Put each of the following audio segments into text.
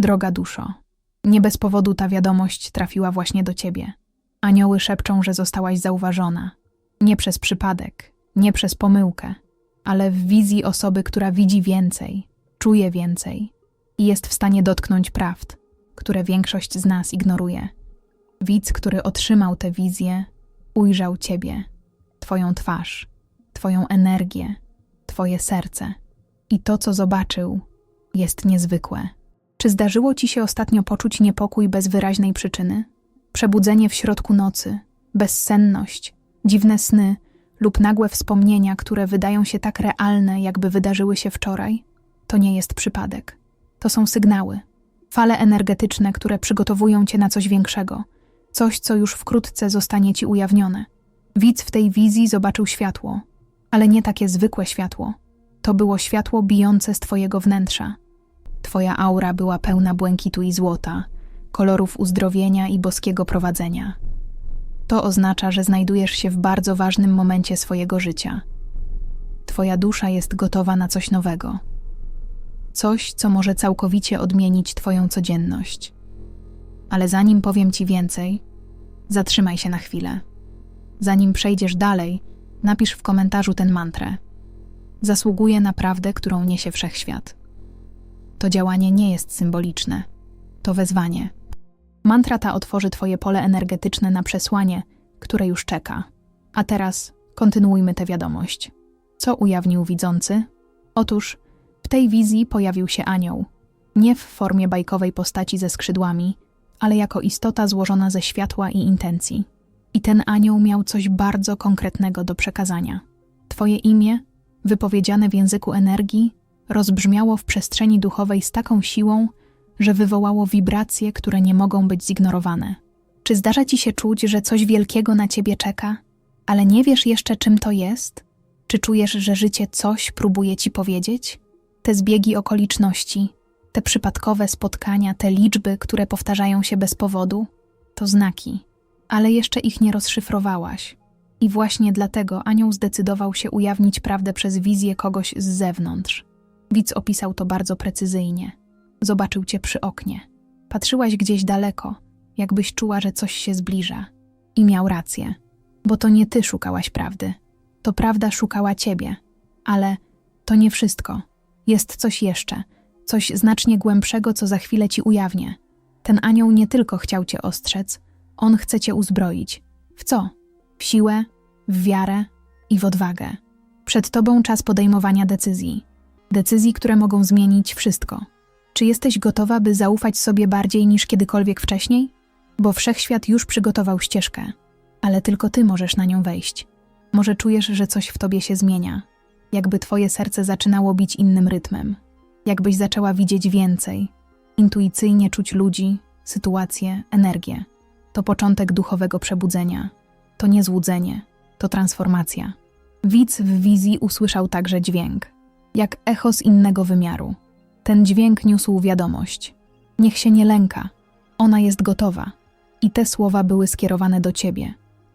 Droga duszo, nie bez powodu ta wiadomość trafiła właśnie do ciebie. Anioły szepczą, że zostałaś zauważona. Nie przez przypadek, nie przez pomyłkę, ale w wizji osoby, która widzi więcej, czuje więcej i jest w stanie dotknąć prawd, które większość z nas ignoruje. Widz, który otrzymał tę wizję, ujrzał ciebie, twoją twarz, twoją energię, twoje serce. I to, co zobaczył, jest niezwykłe. Czy zdarzyło ci się ostatnio poczuć niepokój bez wyraźnej przyczyny? Przebudzenie w środku nocy, bezsenność, dziwne sny lub nagłe wspomnienia, które wydają się tak realne, jakby wydarzyły się wczoraj? To nie jest przypadek. To są sygnały, fale energetyczne, które przygotowują cię na coś większego, coś, co już wkrótce zostanie ci ujawnione. Widz w tej wizji zobaczył światło, ale nie takie zwykłe światło. To było światło bijące z twojego wnętrza. Twoja aura była pełna błękitu i złota, kolorów uzdrowienia i boskiego prowadzenia. To oznacza, że znajdujesz się w bardzo ważnym momencie swojego życia. Twoja dusza jest gotowa na coś nowego. Coś, co może całkowicie odmienić Twoją codzienność. Ale zanim powiem Ci więcej, zatrzymaj się na chwilę. Zanim przejdziesz dalej, napisz w komentarzu ten mantrę. Zasługuje na prawdę, którą niesie wszechświat. To działanie nie jest symboliczne, to wezwanie. Mantra ta otworzy Twoje pole energetyczne na przesłanie, które już czeka. A teraz kontynuujmy tę wiadomość. Co ujawnił widzący? Otóż w tej wizji pojawił się anioł. Nie w formie bajkowej postaci ze skrzydłami, ale jako istota złożona ze światła i intencji. I ten anioł miał coś bardzo konkretnego do przekazania. Twoje imię, wypowiedziane w języku energii, rozbrzmiało w przestrzeni duchowej z taką siłą, że wywołało wibracje, które nie mogą być zignorowane. Czy zdarza ci się czuć, że coś wielkiego na ciebie czeka, ale nie wiesz jeszcze, czym to jest? Czy czujesz, że życie coś próbuje ci powiedzieć? Te zbiegi okoliczności, te przypadkowe spotkania, te liczby, które powtarzają się bez powodu, to znaki, ale jeszcze ich nie rozszyfrowałaś. I właśnie dlatego anioł zdecydował się ujawnić prawdę przez wizję kogoś z zewnątrz. Widz opisał to bardzo precyzyjnie. Zobaczył cię przy oknie. Patrzyłaś gdzieś daleko, jakbyś czuła, że coś się zbliża. I miał rację, bo to nie ty szukałaś prawdy. To prawda szukała ciebie. Ale to nie wszystko. Jest coś jeszcze, coś znacznie głębszego, co za chwilę ci ujawnię. Ten anioł nie tylko chciał cię ostrzec, on chce cię uzbroić. W co? W siłę, w wiarę i w odwagę. Przed tobą czas podejmowania decyzji. Decyzji, które mogą zmienić wszystko. Czy jesteś gotowa, by zaufać sobie bardziej niż kiedykolwiek wcześniej? Bo wszechświat już przygotował ścieżkę, ale tylko ty możesz na nią wejść. Może czujesz, że coś w tobie się zmienia, jakby twoje serce zaczynało bić innym rytmem, jakbyś zaczęła widzieć więcej, intuicyjnie czuć ludzi, sytuacje, energię. To początek duchowego przebudzenia. To nie złudzenie, to transformacja. Widz w wizji usłyszał także dźwięk, jak echo z innego wymiaru. Ten dźwięk niósł wiadomość. Niech się nie lęka, ona jest gotowa. I te słowa były skierowane do ciebie,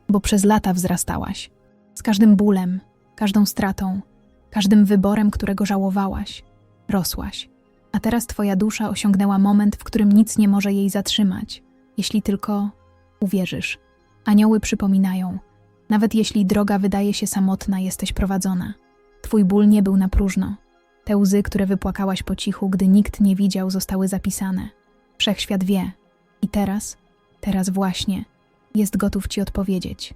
bo przez lata wzrastałaś. Z każdym bólem, każdą stratą, każdym wyborem, którego żałowałaś, rosłaś. A teraz twoja dusza osiągnęła moment, w którym nic nie może jej zatrzymać, jeśli tylko uwierzysz. Anioły przypominają, nawet jeśli droga wydaje się samotna, jesteś prowadzona. Twój ból nie był na próżno. Te łzy, które wypłakałaś po cichu, gdy nikt nie widział, zostały zapisane. Wszechświat wie. I teraz, teraz właśnie, jest gotów ci odpowiedzieć.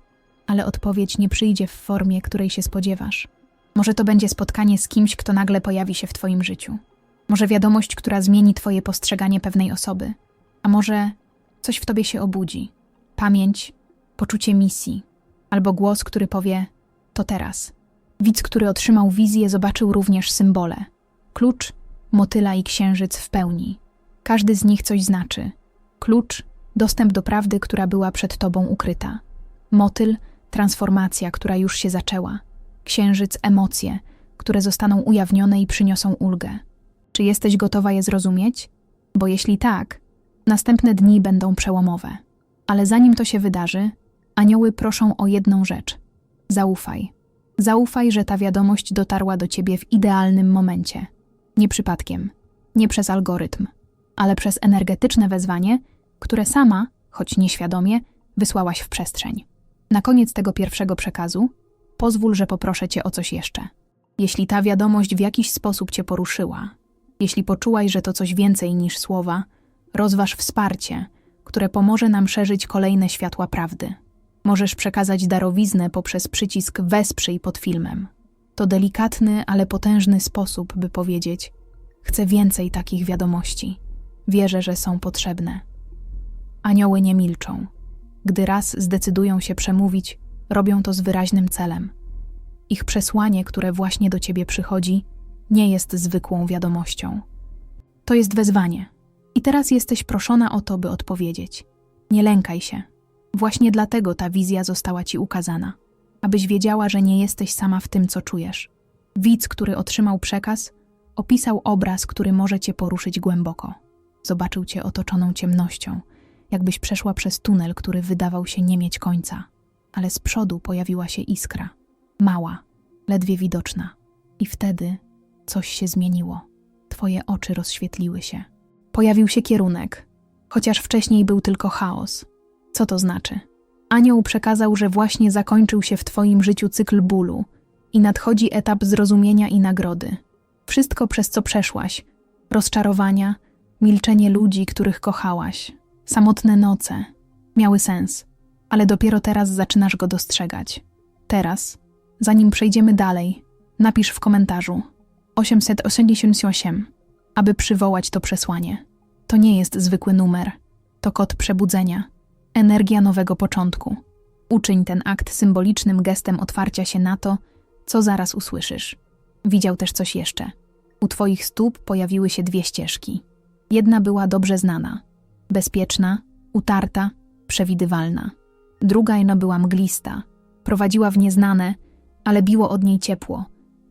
Ale odpowiedź nie przyjdzie w formie, której się spodziewasz. Może to będzie spotkanie z kimś, kto nagle pojawi się w twoim życiu. Może wiadomość, która zmieni twoje postrzeganie pewnej osoby. A może coś w tobie się obudzi. Pamięć, poczucie misji. Albo głos, który powie: To teraz. Widz, który otrzymał wizję, zobaczył również symbole: klucz, motyla i księżyc w pełni. Każdy z nich coś znaczy. Klucz dostęp do prawdy, która była przed tobą ukryta. Motyl transformacja, która już się zaczęła. Księżyc emocje, które zostaną ujawnione i przyniosą ulgę. Czy jesteś gotowa je zrozumieć? Bo jeśli tak, następne dni będą przełomowe. Ale zanim to się wydarzy, anioły proszą o jedną rzecz: zaufaj. Zaufaj, że ta wiadomość dotarła do ciebie w idealnym momencie. Nie przypadkiem, nie przez algorytm, ale przez energetyczne wezwanie, które sama, choć nieświadomie, wysłałaś w przestrzeń. Na koniec tego pierwszego przekazu pozwól, że poproszę cię o coś jeszcze. Jeśli ta wiadomość w jakiś sposób cię poruszyła, jeśli poczułaś, że to coś więcej niż słowa, rozważ wsparcie, które pomoże nam szerzyć kolejne światła prawdy. Możesz przekazać darowiznę poprzez przycisk Wesprzyj pod filmem. To delikatny, ale potężny sposób, by powiedzieć: Chcę więcej takich wiadomości. Wierzę, że są potrzebne. Anioły nie milczą. Gdy raz zdecydują się przemówić, robią to z wyraźnym celem. Ich przesłanie, które właśnie do ciebie przychodzi, nie jest zwykłą wiadomością. To jest wezwanie. I teraz jesteś proszona o to, by odpowiedzieć. Nie lękaj się. Właśnie dlatego ta wizja została ci ukazana, abyś wiedziała, że nie jesteś sama w tym, co czujesz. Widz, który otrzymał przekaz, opisał obraz, który może cię poruszyć głęboko. Zobaczył cię otoczoną ciemnością, jakbyś przeszła przez tunel, który wydawał się nie mieć końca. Ale z przodu pojawiła się iskra. Mała, ledwie widoczna. I wtedy coś się zmieniło. Twoje oczy rozświetliły się. Pojawił się kierunek, chociaż wcześniej był tylko chaos. Co to znaczy? Anioł przekazał, że właśnie zakończył się w Twoim życiu cykl bólu i nadchodzi etap zrozumienia i nagrody. Wszystko, przez co przeszłaś rozczarowania, milczenie ludzi, których kochałaś, samotne noce miały sens, ale dopiero teraz zaczynasz go dostrzegać. Teraz, zanim przejdziemy dalej, napisz w komentarzu 888, aby przywołać to przesłanie. To nie jest zwykły numer, to kod przebudzenia, energia nowego początku. Uczyń ten akt symbolicznym gestem otwarcia się na to, co zaraz usłyszysz. Widział też coś jeszcze. U twoich stóp pojawiły się dwie ścieżki. Jedna była dobrze znana, bezpieczna, utarta, przewidywalna. Druga ino była mglista, prowadziła w nieznane, ale biło od niej ciepło,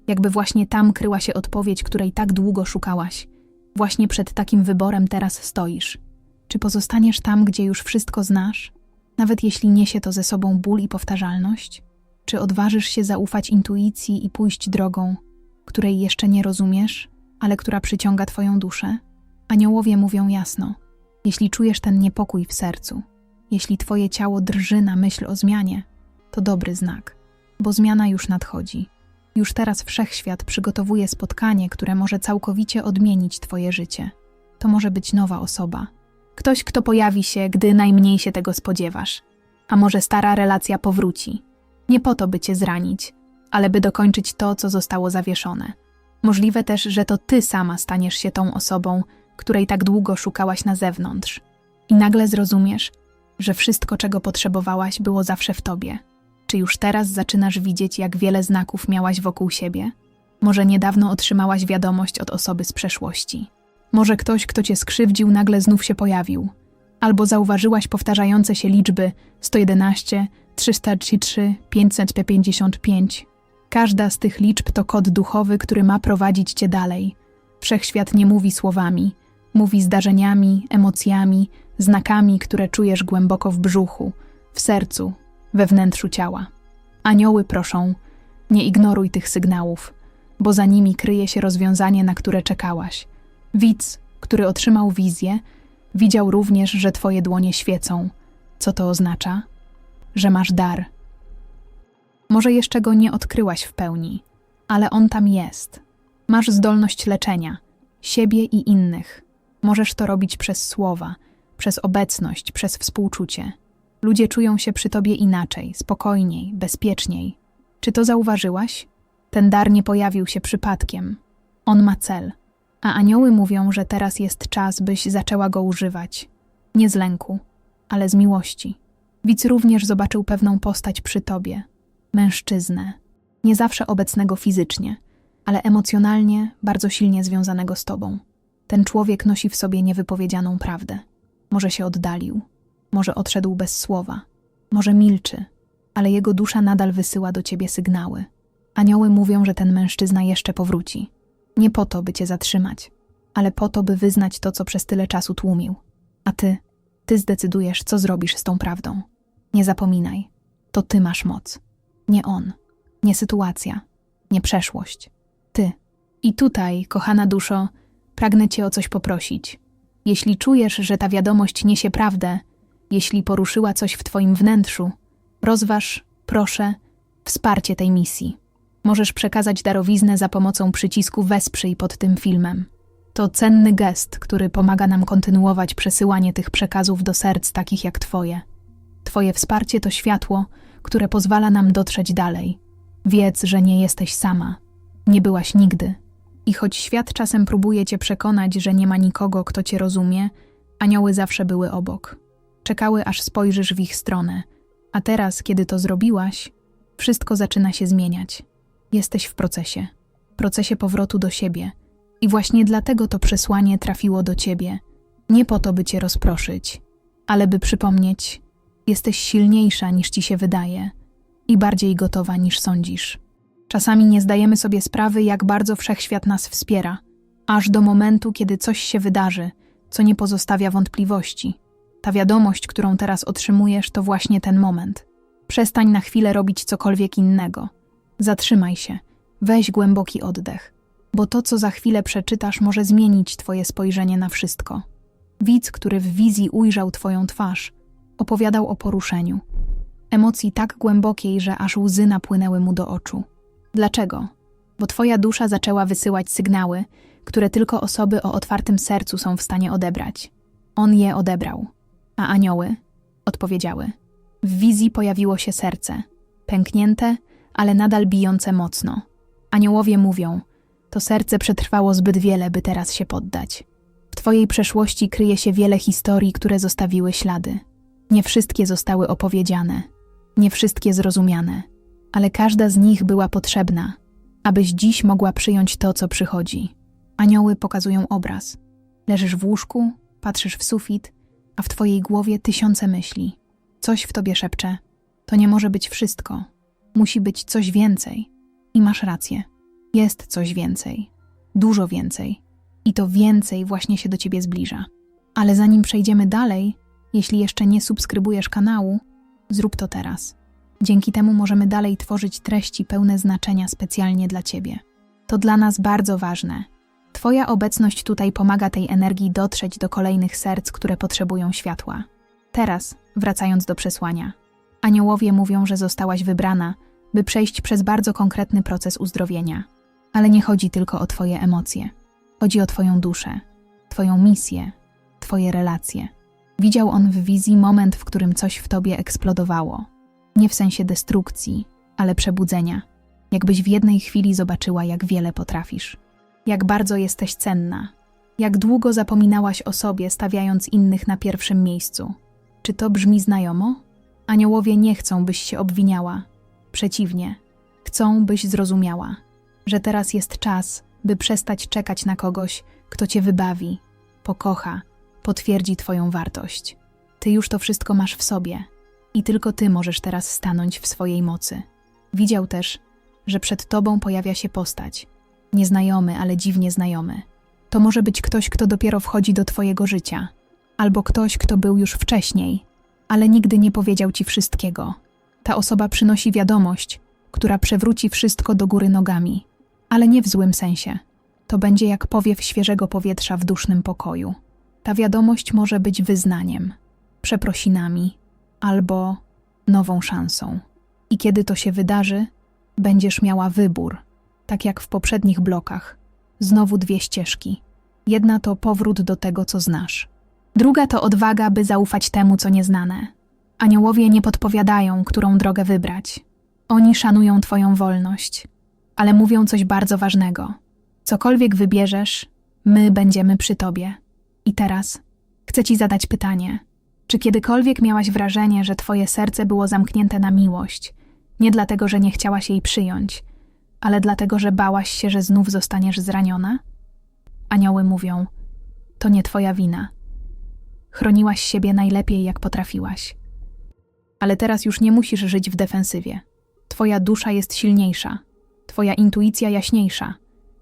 jakby właśnie tam kryła się odpowiedź, której tak długo szukałaś. Właśnie przed takim wyborem teraz stoisz. Czy pozostaniesz tam, gdzie już wszystko znasz, nawet jeśli niesie to ze sobą ból i powtarzalność? Czy odważysz się zaufać intuicji i pójść drogą, której jeszcze nie rozumiesz, ale która przyciąga Twoją duszę? Aniołowie mówią jasno: jeśli czujesz ten niepokój w sercu, jeśli Twoje ciało drży na myśl o zmianie, to dobry znak, bo zmiana już nadchodzi. Już teraz wszechświat przygotowuje spotkanie, które może całkowicie odmienić Twoje życie. To może być nowa osoba. Ktoś, kto pojawi się, gdy najmniej się tego spodziewasz. A może stara relacja powróci. Nie po to, by Cię zranić, ale by dokończyć to, co zostało zawieszone. Możliwe też, że to Ty sama staniesz się tą osobą, której tak długo szukałaś na zewnątrz. I nagle zrozumiesz, że wszystko, czego potrzebowałaś, było zawsze w Tobie. Czy już teraz zaczynasz widzieć, jak wiele znaków miałaś wokół siebie? Może niedawno otrzymałaś wiadomość od osoby z przeszłości. Może ktoś, kto cię skrzywdził, nagle znów się pojawił. Albo zauważyłaś powtarzające się liczby 111, 333, 555. Każda z tych liczb to kod duchowy, który ma prowadzić cię dalej. Wszechświat nie mówi słowami, mówi zdarzeniami, emocjami, znakami, które czujesz głęboko w brzuchu, w sercu, we wnętrzu ciała. Anioły proszą, nie ignoruj tych sygnałów, bo za nimi kryje się rozwiązanie, na które czekałaś. Widz, który otrzymał wizję, widział również, że twoje dłonie świecą. Co to oznacza? Że masz dar. Może jeszcze go nie odkryłaś w pełni, ale on tam jest. Masz zdolność leczenia siebie i innych. Możesz to robić przez słowa, przez obecność, przez współczucie. Ludzie czują się przy tobie inaczej, spokojniej, bezpieczniej. Czy to zauważyłaś? Ten dar nie pojawił się przypadkiem. On ma cel. A anioły mówią, że teraz jest czas, byś zaczęła go używać. Nie z lęku, ale z miłości. Widz również zobaczył pewną postać przy tobie mężczyznę, nie zawsze obecnego fizycznie, ale emocjonalnie bardzo silnie związanego z tobą. Ten człowiek nosi w sobie niewypowiedzianą prawdę. Może się oddalił, może odszedł bez słowa, może milczy, ale jego dusza nadal wysyła do ciebie sygnały. Anioły mówią, że ten mężczyzna jeszcze powróci. Nie po to, by cię zatrzymać, ale po to, by wyznać to, co przez tyle czasu tłumił. A ty, ty zdecydujesz, co zrobisz z tą prawdą. Nie zapominaj, to ty masz moc. Nie on, nie sytuacja, nie przeszłość. Ty. I tutaj, kochana duszo, pragnę cię o coś poprosić. Jeśli czujesz, że ta wiadomość niesie prawdę, jeśli poruszyła coś w Twoim wnętrzu, rozważ, proszę, wsparcie tej misji. Możesz przekazać darowiznę za pomocą przycisku Wesprzyj pod tym filmem. To cenny gest, który pomaga nam kontynuować przesyłanie tych przekazów do serc takich jak Twoje. Twoje wsparcie to światło, które pozwala nam dotrzeć dalej. Wiedz, że nie jesteś sama. Nie byłaś nigdy. I choć świat czasem próbuje cię przekonać, że nie ma nikogo, kto cię rozumie, anioły zawsze były obok. Czekały, aż spojrzysz w ich stronę. A teraz, kiedy to zrobiłaś, wszystko zaczyna się zmieniać. Jesteś w procesie. Procesie powrotu do siebie. I właśnie dlatego to przesłanie trafiło do ciebie. Nie po to, by cię rozproszyć, ale by przypomnieć, jesteś silniejsza niż ci się wydaje i bardziej gotowa niż sądzisz. Czasami nie zdajemy sobie sprawy, jak bardzo wszechświat nas wspiera, aż do momentu, kiedy coś się wydarzy, co nie pozostawia wątpliwości. Ta wiadomość, którą teraz otrzymujesz, to właśnie ten moment. Przestań na chwilę robić cokolwiek innego. Zatrzymaj się, weź głęboki oddech, bo to, co za chwilę przeczytasz, może zmienić Twoje spojrzenie na wszystko. Widz, który w wizji ujrzał Twoją twarz, opowiadał o poruszeniu. Emocji tak głębokiej, że aż łzy napłynęły mu do oczu. Dlaczego? Bo Twoja dusza zaczęła wysyłać sygnały, które tylko osoby o otwartym sercu są w stanie odebrać. On je odebrał. A anioły odpowiedziały. W wizji pojawiło się serce, pęknięte, ale nadal bijące mocno. Aniołowie mówią: To serce przetrwało zbyt wiele, by teraz się poddać. W Twojej przeszłości kryje się wiele historii, które zostawiły ślady. Nie wszystkie zostały opowiedziane, nie wszystkie zrozumiane, ale każda z nich była potrzebna, abyś dziś mogła przyjąć to, co przychodzi. Anioły pokazują obraz. Leżysz w łóżku, patrzysz w sufit, a w twojej głowie tysiące myśli. Coś w tobie szepcze. To nie może być wszystko. Musi być coś więcej. I masz rację. Jest coś więcej. Dużo więcej. I to więcej właśnie się do ciebie zbliża. Ale zanim przejdziemy dalej, jeśli jeszcze nie subskrybujesz kanału, zrób to teraz. Dzięki temu możemy dalej tworzyć treści pełne znaczenia specjalnie dla Ciebie. To dla nas bardzo ważne. Twoja obecność tutaj pomaga tej energii dotrzeć do kolejnych serc, które potrzebują światła. Teraz, wracając do przesłania. Aniołowie mówią, że zostałaś wybrana, by przejść przez bardzo konkretny proces uzdrowienia. Ale nie chodzi tylko o Twoje emocje. Chodzi o Twoją duszę, Twoją misję, Twoje relacje. Widział on w wizji moment, w którym coś w Tobie eksplodowało nie w sensie destrukcji, ale przebudzenia. Jakbyś w jednej chwili zobaczyła, jak wiele potrafisz. Jak bardzo jesteś cenna. Jak długo zapominałaś o sobie, stawiając innych na pierwszym miejscu. Czy to brzmi znajomo? Aniołowie nie chcą, byś się obwiniała. Przeciwnie, chcą, byś zrozumiała, że teraz jest czas, by przestać czekać na kogoś, kto cię wybawi, pokocha, potwierdzi twoją wartość. Ty już to wszystko masz w sobie i tylko ty możesz teraz stanąć w swojej mocy. Widział też, że przed tobą pojawia się postać. Nieznajomy, ale dziwnie znajomy. To może być ktoś, kto dopiero wchodzi do twojego życia, albo ktoś, kto był już wcześniej, ale nigdy nie powiedział ci wszystkiego. Ta osoba przynosi wiadomość, która przewróci wszystko do góry nogami, ale nie w złym sensie. To będzie jak powiew świeżego powietrza w dusznym pokoju. Ta wiadomość może być wyznaniem, przeprosinami, albo nową szansą. I kiedy to się wydarzy, będziesz miała wybór, tak jak w poprzednich blokach. Znowu dwie ścieżki. Jedna to powrót do tego, co znasz. Druga to odwaga, by zaufać temu, co nieznane. Aniołowie nie podpowiadają, którą drogę wybrać. Oni szanują Twoją wolność, ale mówią coś bardzo ważnego. Cokolwiek wybierzesz, my będziemy przy Tobie. I teraz chcę Ci zadać pytanie. Czy kiedykolwiek miałaś wrażenie, że twoje serce było zamknięte na miłość, nie dlatego, że nie chciałaś jej przyjąć, ale dlatego, że bałaś się, że znów zostaniesz zraniona? Anioły mówią: To nie twoja wina. Chroniłaś siebie najlepiej, jak potrafiłaś. Ale teraz już nie musisz żyć w defensywie. Twoja dusza jest silniejsza, twoja intuicja jaśniejsza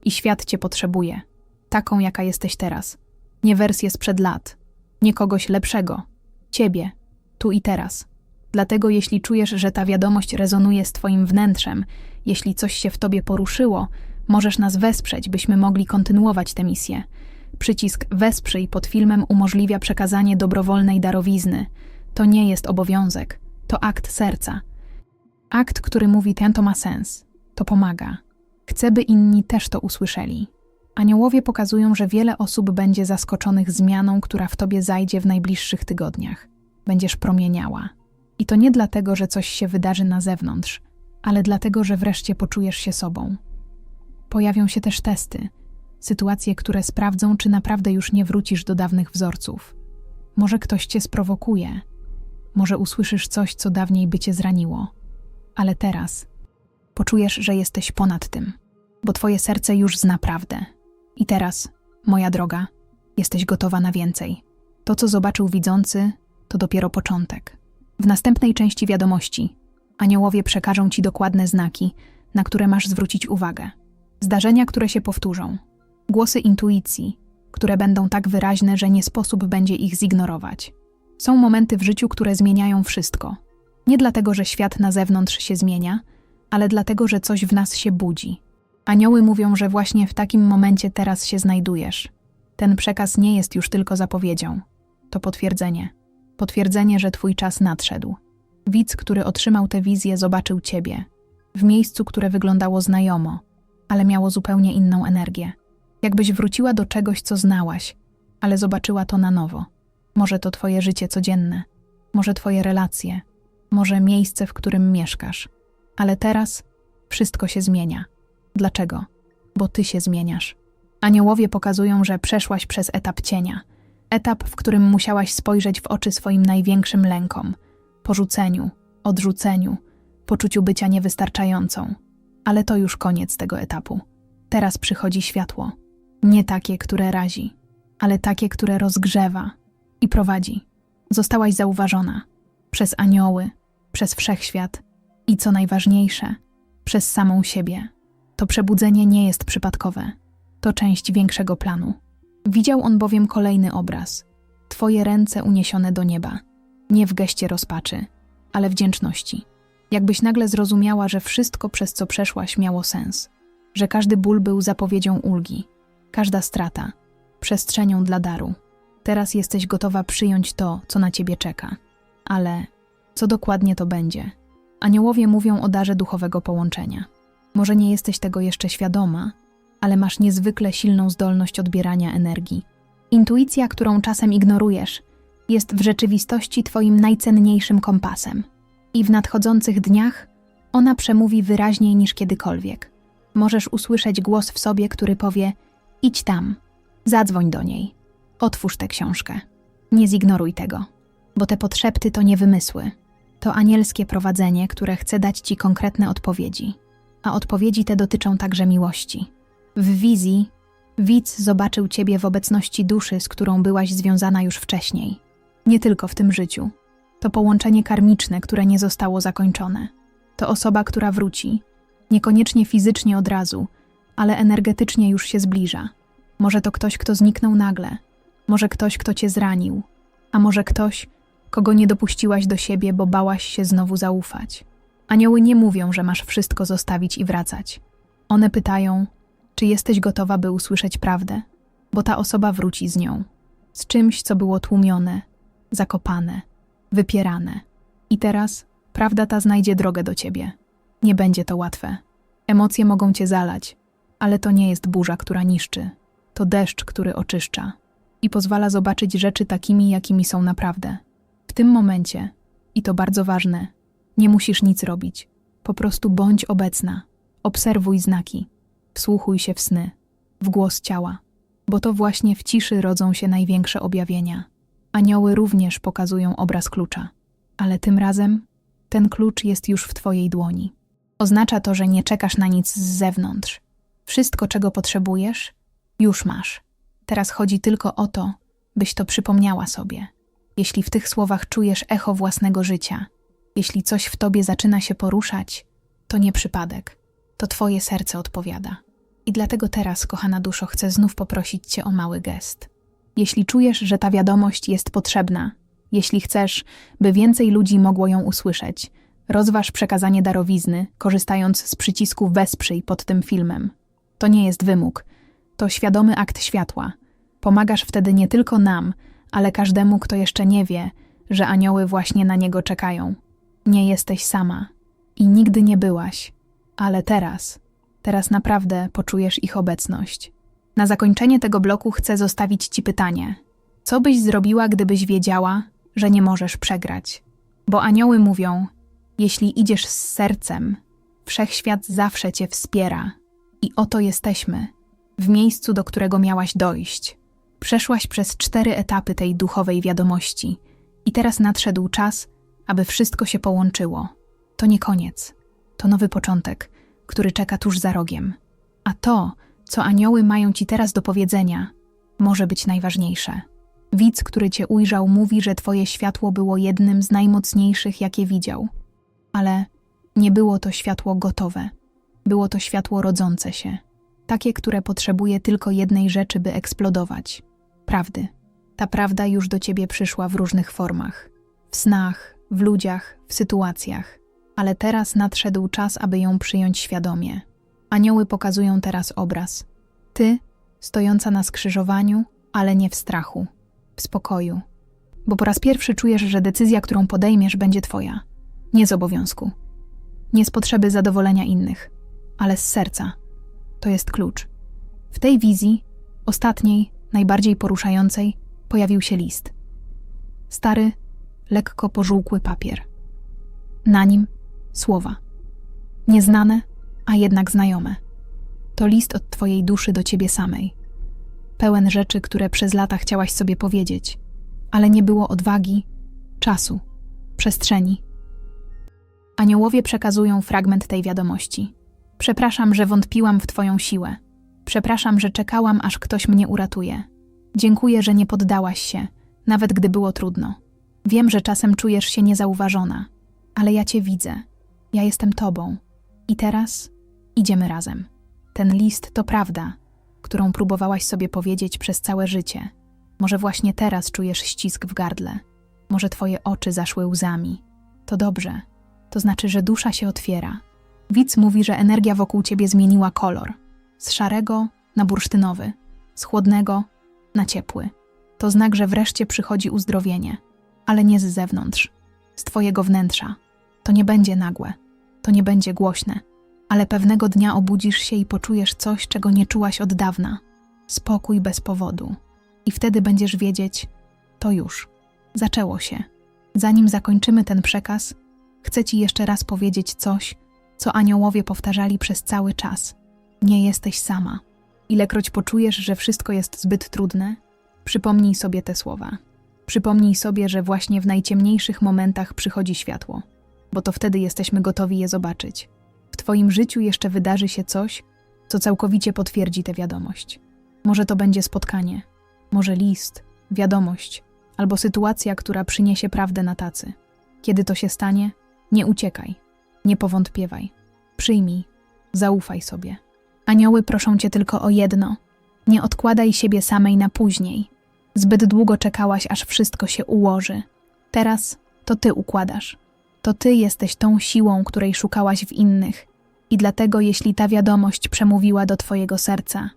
i świat cię potrzebuje, taką, jaka jesteś teraz. Nie wersję sprzed lat, nie kogoś lepszego Ciebie, tu i teraz. Dlatego jeśli czujesz, że ta wiadomość rezonuje z Twoim wnętrzem, jeśli coś się w Tobie poruszyło, możesz nas wesprzeć, byśmy mogli kontynuować tę misję. Przycisk Wesprzyj pod filmem umożliwia przekazanie dobrowolnej darowizny. To nie jest obowiązek, to akt serca. Akt, który mówi ten to ma sens, to pomaga. Chcę, by inni też to usłyszeli. Aniołowie pokazują, że wiele osób będzie zaskoczonych zmianą, która w tobie zajdzie w najbliższych tygodniach. Będziesz promieniała. I to nie dlatego, że coś się wydarzy na zewnątrz, ale dlatego, że wreszcie poczujesz się sobą. Pojawią się też testy, sytuacje, które sprawdzą, czy naprawdę już nie wrócisz do dawnych wzorców. Może ktoś cię sprowokuje, może usłyszysz coś, co dawniej by cię zraniło, ale teraz poczujesz, że jesteś ponad tym, bo twoje serce już zna prawdę. I teraz, moja droga, jesteś gotowa na więcej. To, co zobaczył widzący, to dopiero początek. W następnej części wiadomości aniołowie przekażą ci dokładne znaki, na które masz zwrócić uwagę. Zdarzenia, które się powtórzą, głosy intuicji, które będą tak wyraźne, że nie sposób będzie ich zignorować. Są momenty w życiu, które zmieniają wszystko. Nie dlatego, że świat na zewnątrz się zmienia, ale dlatego, że coś w nas się budzi. Anioły mówią, że właśnie w takim momencie teraz się znajdujesz. Ten przekaz nie jest już tylko zapowiedzią. To potwierdzenie. Potwierdzenie, że twój czas nadszedł. Widz, który otrzymał tę wizję, zobaczył ciebie. W miejscu, które wyglądało znajomo, ale miało zupełnie inną energię. Jakbyś wróciła do czegoś, co znałaś, ale zobaczyła to na nowo. Może to twoje życie codzienne, może twoje relacje, może miejsce, w którym mieszkasz. Ale teraz wszystko się zmienia. Dlaczego? Bo ty się zmieniasz. Aniołowie pokazują, że przeszłaś przez etap cienia. Etap, w którym musiałaś spojrzeć w oczy swoim największym lękom porzuceniu, odrzuceniu, poczuciu bycia niewystarczającą. Ale to już koniec tego etapu. Teraz przychodzi światło. Nie takie, które razi, ale takie, które rozgrzewa i prowadzi. Zostałaś zauważona przez anioły, przez wszechświat i co najważniejsze, przez samą siebie. To przebudzenie nie jest przypadkowe, to część większego planu. Widział on bowiem kolejny obraz Twoje ręce uniesione do nieba, nie w geście rozpaczy, ale wdzięczności. Jakbyś nagle zrozumiała, że wszystko, przez co przeszłaś, miało sens, że każdy ból był zapowiedzią ulgi, każda strata przestrzenią dla daru. Teraz jesteś gotowa przyjąć to, co na ciebie czeka. Ale co dokładnie to będzie? Aniołowie mówią o darze duchowego połączenia. Może nie jesteś tego jeszcze świadoma, ale masz niezwykle silną zdolność odbierania energii. Intuicja, którą czasem ignorujesz, jest w rzeczywistości Twoim najcenniejszym kompasem. I w nadchodzących dniach ona przemówi wyraźniej niż kiedykolwiek. Możesz usłyszeć głos w sobie, który powie: idź tam, zadzwoń do niej, otwórz tę książkę. Nie zignoruj tego, bo te podszepty to nie wymysły. To anielskie prowadzenie, które chce dać Ci konkretne odpowiedzi. A odpowiedzi te dotyczą także miłości. W wizji widz zobaczył Ciebie w obecności duszy, z którą byłaś związana już wcześniej. Nie tylko w tym życiu. To połączenie karmiczne, które nie zostało zakończone. To osoba, która wróci. Niekoniecznie fizycznie od razu, ale energetycznie już się zbliża. Może to ktoś, kto zniknął nagle. Może ktoś, kto Cię zranił. A może ktoś, kogo nie dopuściłaś do siebie, bo bałaś się znowu zaufać. Anioły nie mówią, że masz wszystko zostawić i wracać. One pytają, czy jesteś gotowa, by usłyszeć prawdę, bo ta osoba wróci z nią, z czymś, co było tłumione, zakopane, wypierane. I teraz prawda ta znajdzie drogę do ciebie. Nie będzie to łatwe. Emocje mogą cię zalać, ale to nie jest burza, która niszczy. To deszcz, który oczyszcza i pozwala zobaczyć rzeczy takimi, jakimi są naprawdę. W tym momencie, i to bardzo ważne, nie musisz nic robić. Po prostu bądź obecna. Obserwuj znaki. Wsłuchuj się w sny, w głos ciała, bo to właśnie w ciszy rodzą się największe objawienia. Anioły również pokazują obraz klucza, ale tym razem ten klucz jest już w Twojej dłoni. Oznacza to, że nie czekasz na nic z zewnątrz. Wszystko, czego potrzebujesz, już masz. Teraz chodzi tylko o to, byś to przypomniała sobie. Jeśli w tych słowach czujesz echo własnego życia, jeśli coś w tobie zaczyna się poruszać, to nie przypadek. To twoje serce odpowiada. I dlatego teraz, kochana duszo, chcę znów poprosić cię o mały gest. Jeśli czujesz, że ta wiadomość jest potrzebna, jeśli chcesz, by więcej ludzi mogło ją usłyszeć, rozważ przekazanie darowizny, korzystając z przycisku Wesprzyj pod tym filmem. To nie jest wymóg, to świadomy akt światła – Pomagasz wtedy nie tylko nam, ale każdemu, kto jeszcze nie wie, że anioły właśnie na niego czekają. Nie jesteś sama i nigdy nie byłaś, ale teraz, teraz naprawdę poczujesz ich obecność. Na zakończenie tego bloku chcę zostawić Ci pytanie: co byś zrobiła, gdybyś wiedziała, że nie możesz przegrać? Bo anioły mówią: jeśli idziesz z sercem, wszechświat zawsze Cię wspiera. I oto jesteśmy, w miejscu, do którego miałaś dojść. Przeszłaś przez cztery etapy tej duchowej wiadomości i teraz nadszedł czas, aby wszystko się połączyło. To nie koniec, to nowy początek, który czeka tuż za rogiem. A to, co anioły mają ci teraz do powiedzenia, może być najważniejsze. Widz, który cię ujrzał, mówi, że twoje światło było jednym z najmocniejszych, jakie widział. Ale nie było to światło gotowe. Było to światło rodzące się. Takie, które potrzebuje tylko jednej rzeczy, by eksplodować prawdy. Ta prawda już do ciebie przyszła w różnych formach w snach, w ludziach, w sytuacjach, ale teraz nadszedł czas, aby ją przyjąć świadomie. Anioły pokazują teraz obraz. Ty, stojąca na skrzyżowaniu, ale nie w strachu, w spokoju. Bo po raz pierwszy czujesz, że decyzja, którą podejmiesz, będzie twoja. Nie z obowiązku. Nie z potrzeby zadowolenia innych, ale z serca. To jest klucz. W tej wizji, ostatniej, najbardziej poruszającej, pojawił się list. Stary, lekko pożółkły papier. Na nim słowa. Nieznane, a jednak znajome. To list od twojej duszy do ciebie samej. Pełen rzeczy, które przez lata chciałaś sobie powiedzieć, ale nie było odwagi, czasu, przestrzeni. Aniołowie przekazują fragment tej wiadomości. Przepraszam, że wątpiłam w Twoją siłę. Przepraszam, że czekałam, aż ktoś mnie uratuje. Dziękuję, że nie poddałaś się, nawet gdy było trudno. Wiem, że czasem czujesz się niezauważona, ale ja Cię widzę. Ja jestem Tobą. I teraz idziemy razem. Ten list to prawda, którą próbowałaś sobie powiedzieć przez całe życie. Może właśnie teraz czujesz ścisk w gardle. Może Twoje oczy zaszły łzami. To dobrze. To znaczy, że dusza się otwiera. Widz mówi, że energia wokół Ciebie zmieniła kolor. Z szarego na bursztynowy, z chłodnego na ciepły. To znak, że wreszcie przychodzi uzdrowienie, ale nie z zewnątrz, z Twojego wnętrza. To nie będzie nagłe, to nie będzie głośne, ale pewnego dnia obudzisz się i poczujesz coś, czego nie czułaś od dawna spokój bez powodu. I wtedy będziesz wiedzieć, to już, zaczęło się. Zanim zakończymy ten przekaz, chcę Ci jeszcze raz powiedzieć coś, co aniołowie powtarzali przez cały czas. Nie jesteś sama. Ilekroć poczujesz, że wszystko jest zbyt trudne, przypomnij sobie te słowa. Przypomnij sobie, że właśnie w najciemniejszych momentach przychodzi światło, bo to wtedy jesteśmy gotowi je zobaczyć. W Twoim życiu jeszcze wydarzy się coś, co całkowicie potwierdzi tę wiadomość. Może to będzie spotkanie, może list, wiadomość, albo sytuacja, która przyniesie prawdę na tacy. Kiedy to się stanie, nie uciekaj, nie powątpiewaj. Przyjmij, zaufaj sobie. Anioły proszą cię tylko o jedno: nie odkładaj siebie samej na później. Zbyt długo czekałaś, aż wszystko się ułoży. Teraz to ty układasz. To ty jesteś tą siłą, której szukałaś w innych. I dlatego, jeśli ta wiadomość przemówiła do twojego serca,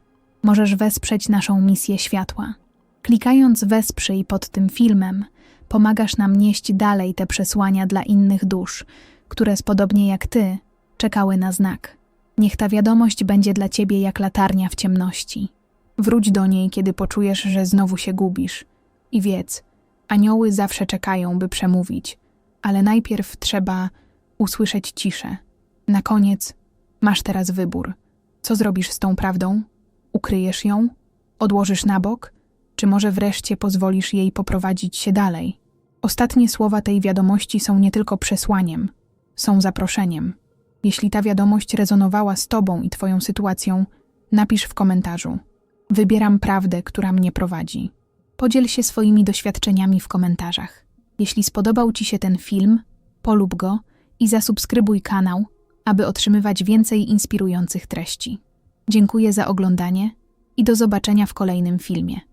możesz wesprzeć naszą misję światła. Klikając wesprzyj pod tym filmem, pomagasz nam nieść dalej te przesłania dla innych dusz, które podobnie jak ty czekały na znak. Niech ta wiadomość będzie dla ciebie jak latarnia w ciemności. Wróć do niej, kiedy poczujesz, że znowu się gubisz. I wiedz, anioły zawsze czekają, by przemówić, ale najpierw trzeba usłyszeć ciszę. Na koniec masz teraz wybór. Co zrobisz z tą prawdą? Ukryjesz ją? Odłożysz na bok? Czy może wreszcie pozwolisz jej poprowadzić się dalej? Ostatnie słowa tej wiadomości są nie tylko przesłaniem, są zaproszeniem. Jeśli ta wiadomość rezonowała z Tobą i Twoją sytuacją, napisz w komentarzu. Wybieram prawdę, która mnie prowadzi. Podziel się swoimi doświadczeniami w komentarzach. Jeśli spodobał Ci się ten film, polub go i zasubskrybuj kanał, aby otrzymywać więcej inspirujących treści. Dziękuję za oglądanie i do zobaczenia w kolejnym filmie.